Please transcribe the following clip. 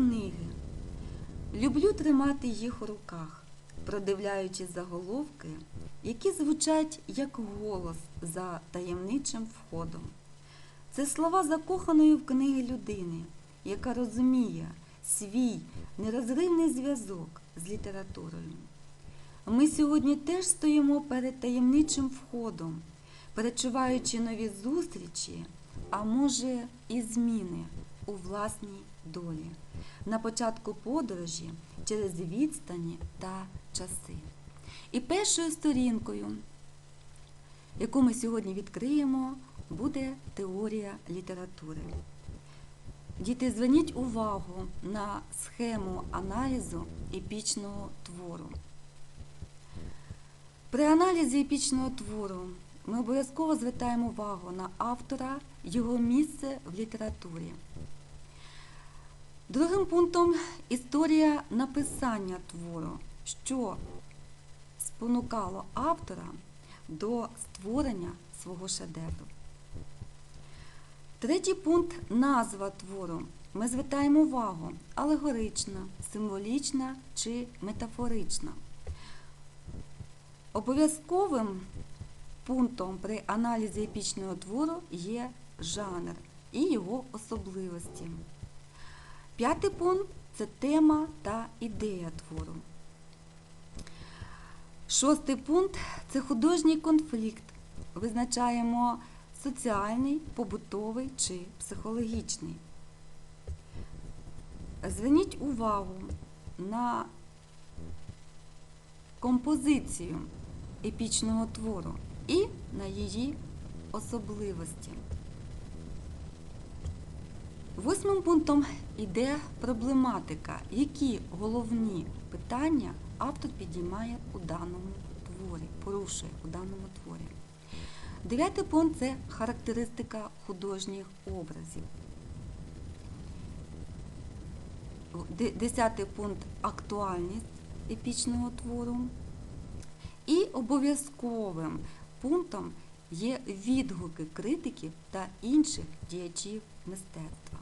книги. Люблю тримати їх у руках, продивляючись заголовки, які звучать як голос за таємничим входом. Це слова закоханої в книги людини, яка розуміє свій нерозривний зв'язок з літературою. Ми сьогодні теж стоїмо перед таємничим входом, перечуваючи нові зустрічі, а може і зміни у власній долі, на початку подорожі через відстані та часи. І першою сторінкою, яку ми сьогодні відкриємо, буде теорія літератури. Діти, зверніть увагу на схему аналізу епічного твору. При аналізі епічного твору ми обов'язково звертаємо увагу на автора, його місце в літературі. Другим пунктом історія написання твору, що спонукало автора до створення свого шедевру. Третій пункт назва твору. Ми звертаємо увагу алегорична, символічна чи метафорична. Обов'язковим пунктом при аналізі епічного твору є жанр і його особливості. П'ятий пункт це тема та ідея твору. Шостий пункт це художній конфлікт. Визначаємо соціальний, побутовий чи психологічний. Зверніть увагу на композицію епічного твору і на її особливості. Восьмим пунктом йде проблематика, які головні питання автор підіймає у даному творі, порушує у даному творі. Дев'ятий пункт це характеристика художніх образів. Десятий пункт актуальність епічного твору. І обов'язковим пунктом є відгуки критиків та інших діячів мистецтва.